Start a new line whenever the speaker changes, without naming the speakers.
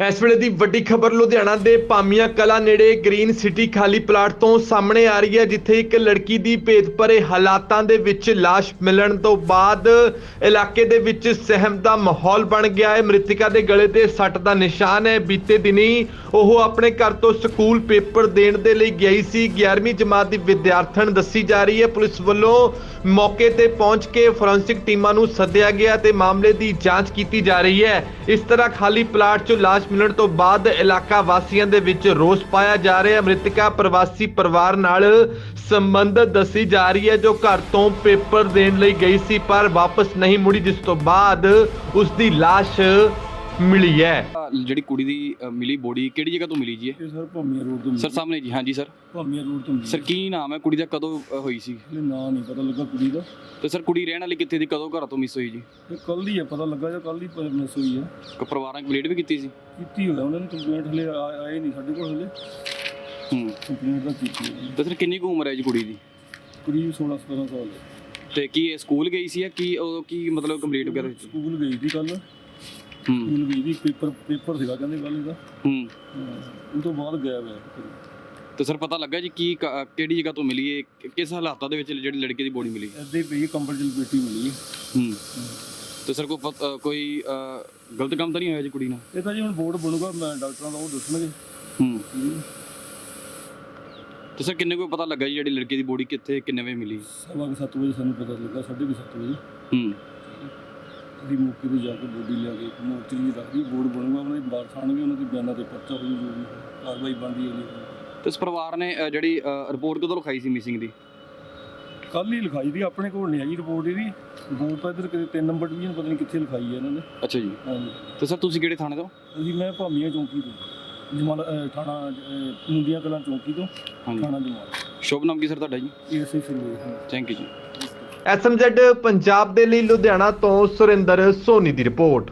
ਇਸ ਵੇਲੇ ਦੀ ਵੱਡੀ ਖਬਰ ਲੁਧਿਆਣਾ ਦੇ ਪਾਮੀਆਂ ਕਲਾ ਨੇੜੇ ਗ੍ਰੀਨ ਸਿਟੀ ਖਾਲੀ ਪਲਾਟ ਤੋਂ ਸਾਹਮਣੇ ਆ ਰਹੀ ਹੈ, ਜਿੱਥੇ ਇੱਕ ਲੜਕੀ ਦੀ ਭੇਦ ਭਰੇ ਹਾਲਾਤਾਂ ਦੇ ਵਿੱਚ ਲਾਸ਼ ਮਿਲਣ ਤੋਂ ਬਾਅਦ ਇਲਾਕੇ ਦੇ ਵਿੱਚ ਸਹਿਮ ਦਾ ਮਾਹੌਲ ਬਣ ਗਿਆ ਹੈ। ਮ੍ਰਿਤਿਕਾ ਦੇ ਗਲੇ ਤੇ ਸੱਟ ਦਾ ਨਿਸ਼ਾਨ ਹੈ। ਬੀਤੇ ਦਿਨੀ ਉਹ ਆਪਣੇ ਘਰ ਤੋਂ ਸਕੂਲ ਪੇਪਰ ਦੇਣ ਦੇ ਲਈ ਗਈ ਸੀ। 11ਵੀਂ ਜਮਾਤ ਦੀ ਵਿਦਿਆਰਥਣ ਦੱਸੀ ਜਾ ਰਹੀ ਹੈ। ਪੁਲਿਸ ਵੱਲੋਂ ਮੌਕੇ ਤੇ ਪਹੁੰਚ ਕੇ ਫੋਰੈਂਸਿਕ ਟੀਮਾਂ ਨੂੰ ਸੱਦਿਆ ਗਿਆ ਤੇ ਮਾਮਲੇ ਦੀ ਜਾਂਚ ਕੀਤੀ ਜਾ ਰਹੀ ਹੈ। ਇਸ ਤਰ੍ਹਾਂ ਖਾਲੀ ਪਲਾਟ 'ਚੋਂ ਲਾਸ਼ ਮਿਲਣ ਤੋਂ ਬਾਅਦ ਇਲਾਕਾ ਵਾਸੀਆਂ ਦੇ ਵਿੱਚ ਰੋਸ ਪਾਇਆ ਜਾ ਰਿਹਾ। ਹੈ ਮ੍ਰਿਤਕਾ ਪ੍ਰਵਾਸੀ ਪਰਿਵਾਰ ਨਾਲ ਸੰਬੰਧਤ ਦੱਸੀ ਜਾ ਰਹੀ ਹੈ, ਜੋ ਘਰ ਤੋਂ ਪੇਪਰ ਦੇਣ ਲਈ ਗਈ ਸੀ, ਪਰ ਵਾਪਸ ਨਹੀਂ ਮੁੜੀ, ਜਿਸ ਤੋਂ ਬਾਅਦ ਉਸ ਦੀ ਲਾਸ਼ ਮਿਲੀ ਹੈ।
ਜਿਹੜੀ ਕੁੜੀ ਦੀ ਅ, ਮਿਲੀ ਬੋਡੀ ਕਿਹੜੀ ਜਗ੍ਹਾ ਤੋਂ ਮਿਲੀ ਜੀ ਇਹ?
ਇਹ ਸਰ ਭਾਮੀਆ ਰੋਡ ਤੋਂ
ਸਰ ਸਾਹਮਣੇ ਜੀ ਹਾਂਜੀ ਸਰ।
ਭਾਮੀਆ ਰੋਡ ਤੋਂ ਮਿਲੀ।
ਸਰ ਕੀ ਨਾਮ ਹੈ? ਕੁੜੀ ਦਾ ਕਦੋਂ ਅ, ਹੋਈ ਸੀ?
ਹਲੇ ਨਾਂ ਨਹੀਂ ਪਤਾ ਲੱਗਾ ਕੁੜੀ ਦਾ।
ਤੇ ਸਰ ਕੁੜੀ ਰਹਿਣ ਵਾਲੀ ਕਿੱਥੇ ਦੀ ਕਦੋਂ ਘਰ ਤੋਂ ਮਿਸ ਹੋਈ ਜੀ?
ਇਹ ਕੱਲ ਦੀ ਹੈ ਪਤਾ ਲੱਗਾ ਜਾਂ ਕੱਲ ਦੀ ਮਿਸ ਹੋਈ ਹੈ।
ਕ ਪਰਿਵਾਰਾਂ ਕੰਪਲੀਟ ਵੀ ਕੀਤੀ ਸੀ?
ਕੀਤੀ ਹੋਇਆ ਉਹਨਾਂ ਨੇ ਕੰਪਲੇਂਟ ਹਲੇ ਆ- ਆਏ ਨਹੀਂ ਸਾਡੇ ਕੋਲ ਹਲੇ।
ਹੂੰ।
ਕੰਪਲੇਂਟ ਤਾਂ ਕੀਤੀ ਹੈ
ਤੇ ਸਰ ਕਿੰਨੀ ਕੁ ਉਮਰ ਹੈ ਜੀ ਕੁੜੀ ਦੀ?
ਕਰੀਬ 16 17 ਸਾਲ। ਹੈ
ਤੇ ਕੀ ਇਹ ਸਕੂਲ ਗਈ ਸੀ ਜਾਂ ਕੀ ਉਹ ਕੀ ਮਤਲਬ ਕੰਪਲੀਟ ਵਗੈਰਾ ਕੀਤੀ?
ਸਕੂਲ ਗਈ ਸੀ ਕੱਲ
ਹੂੰ।
ਸਕੂਲ ਗਈ ਸੀ ਪੇਪਰ ਪੇਪਰ ਸੀਗਾ ਕਹਿੰਦੇ ਕੱਲ ਇਹਦਾ
ਹੂੰ।
ਹਾਂ, ਉਹ ਤੋਂ ਬਾਅਦ ਗਿਆ ਹੋਇਆ
ਤੇ ਸਰ ਪਤਾ ਲੱਗਾ ਜੀ ਕੀ ਕ- ਕਿਹੜੀ ਜਗ੍ਹਾ ਤੋਂ ਮਿਲੀ ਹੈ ਕਿ- ਕਿਸ ਹਾਲਾਤਾਂ ਦੇ ਵਿੱਚ ਜਿਹੜੀ ਲੜਕੀ ਦੀ ਬੋਡੀ ਮਿਲੀ?
ਐਦੇ ਪਈ ਹੈ, ਜਲ ਪੇਟੀ ਮਿਲੀ ਹੈ।
ਹੂੰ। ਤੇ ਸਰ ਕੋਈ ਪਤ- ਅ, ਕੋਈ ਅ, ਗਲਤ ਕੰਮ ਤਾਂ ਨਹੀਂ ਹੋਇਆ ਜੀ ਕੁੜੀ ਨਾਲ?
ਇਹ ਤਾਂ ਜੀ ਹੁਣ ਬੋਰਡ ਬਣੂਗਾ ਮੈਂ ਡਾਕਟਰਾਂ ਦਾ ਉਹ ਦੱਸਣਗੇ।
ਹੂੰ। ਤੇ ਸਰ ਕਿੰਨੇ ਕੋਈ ਪਤਾ ਲੱਗਾ ਜੀ ਜਿਹੜੀ ਲੜਕੀ ਦੀ ਬੋਡੀ ਕਿੱਥੇ ਕਿੰਨੇ ਵਜੇ ਮਿਲੀ?
ਸਵਾ ਕੁ ਸੱਤ ਵਜੇ ਸਾਨੂੰ ਪਤਾ ਲੱਗਾ ਸਾਢੇ ਕੁ ਸੱਤ ਵਜੇ।
ਹੂੰ।
ਅਸੀਂ ਮੌਕੇ ਤੇ ਜਾ ਕੇ ਬੋਡੀ ਲਿਆ ਕੇ ਮੋਰਚਰੀ ਦੀ ਰੱਖਦੀ ਬੋਰਡ ਬਣੂਗਾ ਉਹਨਾਂ ਦੇ ਬਾਹਰ ਖਾਣਗੇ ਉਹਨਾਂ ਦੀ ਬਿਆਨਾਂ ਤੇ ਪਰਚਾ ਹੋ ਜੂ ਵੀ ਕਾਰਵਾਈ ਬਣਦੀ ਹੈ
ਤੇ ਇਸ ਪਰਿਵਾਰ ਨੇ ਅ, ਜਿਹੜੀ ਰਿਪੋਰਟ ਕਦੋਂ ਲਿਖਾਈ ਸੀ ਮਿਸਿੰਗ ਦੀ?
ਕੱਲ ਹੀ ਲਿਖਾਈ ਦੀ ਆਪਣੇ ਕੋਲ ਨਹੀਂ ਆਈ ਰਿਪੋਰਟ ਇਹਦੀ। ਰਿਪੋਰਟ ਤਾਂ ਇੱਧਰ ਕਿਤੇ 3 ਨੰਬਰ ਡਿਵੀਜ਼ਨ ਪਤਾ ਨਹੀਂ ਕਿੱਥੇ ਲਿਖਾਈ ਹੈ ਇਹਨਾਂ ਨੇ।
ਅੱਛਾ ਜੀ।
ਹਾਂਜੀ।
ਤੇ ਸਰ ਤੁਸੀਂ ਕਿਹੜੇ ਥਾਣੇ ਤੋਂ?
ਅਸੀਂ ਮੈਂ ਭਾਮੀਆਂ ਚੌਂਕੀ ਤੋਂ। ਜਮਾਲ ਅਹ, ਥਾਣਾ ਅਹ, ਮੁੰਡੀਆਂ ਕਲਾਂ ਚੌਂਕੀ ਤੋਂ ਥਾਣਾ ਜਮਾਲ।
ਸ਼ੁਭ ਨਾਮ ਕੀ ਸਰ ਤੁਹਾਡਾ ਜੀ?
ਇਹ ਅਸੀਂ ਸਰਵੇ
ਥੈਂਕ ਯੂ ਜੀ।
ਐਸਐਮਜ਼ੈਡ ਪੰਜਾਬ ਦੇ ਲਈ ਲੁਧਿਆਣਾ ਤੋਂ ਸੁਰਿੰਦਰ ਸੋਨੀ ਦੀ ਰਿਪੋਰਟ।